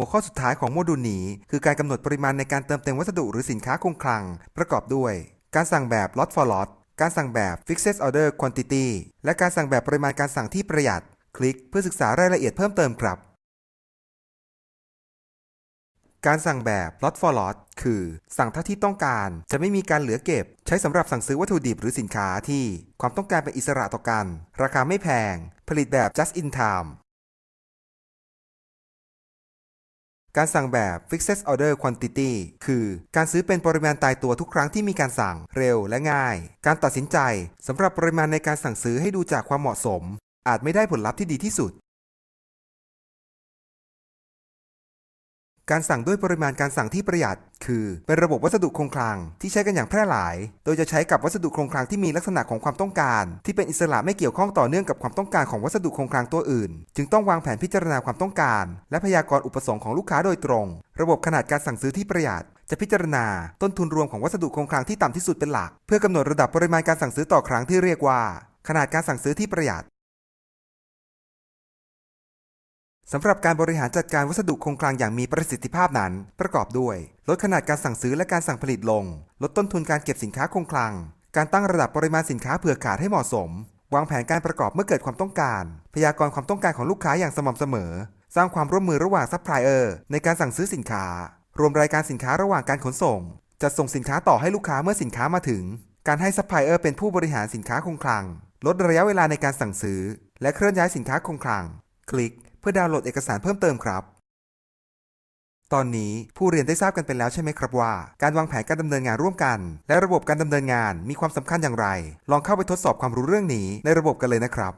หัวข้อสุดท้ายของโมดูลนี้ คือการกำหนดปริมาณในการเติมเต็มวัสดุหรือสินค้าคงคลัง ประกอบด้วย การสั่งแบบ lot for lot การสั่งแบบ fixed order quantity และการสั่งแบบปริมาณการสั่งที่ประหยัด คลิกเพื่อศึกษารายละเอียดเพิ่มเติมครับ การสั่งแบบ lot for lot คือ สั่งเท่าที่ต้องการ จะไม่มีการเหลือเก็บ ใช้สำหรับสั่งซื้อวัตถุดิบหรือสินค้าที่ความต้องการเป็นอิสระต่อกัน ราคาไม่แพง ผลิตแบบ just in time การสั่งแบบ fixed order quantity คือการซื้อเป็นปริมาณตายตัวทุกครั้งที่มีการสั่งเร็วและง่าย การตัดสินใจสำหรับปริมาณในการสั่งซื้อให้ดูจากความเหมาะสม อาจไม่ได้ผลลัพธ์ที่ดีที่สุด การสั่งด้วยปริมาณการสั่งที่ประหยัด คือเป็นระบบวัสดุคงคลังที่ใช้กันอย่างแพร่หลาย โดยจะใช้กับวัสดุคงคลังที่มีลักษณะของความต้องการ ที่เป็นอิสระไม่เกี่ยวข้องต่อเนื่องกับความต้องการของวัสดุคงคลังตัวอื่น จึงต้องวางแผนพิจารณาความต้องการ และพยากรณ์อุปสงค์ของลูกค้าโดยตรง ระบบขนาดการสั่งซื้อที่ประหยัดจะพิจารณาต้นทุนรวมของวัสดุคงคลังที่ต่ำที่สุดเป็นหลัก เพื่อกำหนดระดับปริมาณการสั่งซื้อต่อครั้งที่เรียกว่า ขนาดการสั่งซื้อที่ประหยัด สำหรับการบริหารจัดการวัสดุคงคลังอย่างมีประสิทธิภาพนั้น ประกอบด้วย ลดขนาดการสั่งซื้อและการสั่งผลิตลง ลดต้นทุนการเก็บสินค้าคงคลัง การตั้งระดับปริมาณสินค้าเผื่อขาดให้เหมาะสม วางแผนการประกอบเมื่อเกิดความต้องการ พยากรณ์ความต้องการของลูกค้าอย่างสม่ำเสมอ สร้างความร่วมมือระหว่างซัพพลายเออร์ในการสั่งซื้อสินค้า รวมรายการสินค้าระหว่างการขนส่ง จัดส่งสินค้าต่อให้ลูกค้าเมื่อสินค้ามาถึง การให้ซัพพลายเออร์เป็นผู้บริหารสินค้าคงคลัง ลดระยะเวลาในการสั่งซื้อ และเคลื่อนย้ายสินค้าคงคลัง คลิก เพื่อดาวน์โหลดเอกสารเพิ่มเติมครับ ตอนนี้ผู้เรียนได้ทราบกันไปแล้วใช่ไหมครับว่า การวางแผนการดำเนินงานร่วมกัน และระบบการดำเนินงานมีความสำคัญอย่างไร ลองเข้าไปทดสอบความรู้เรื่องนี้ในระบบกันเลยนะครับ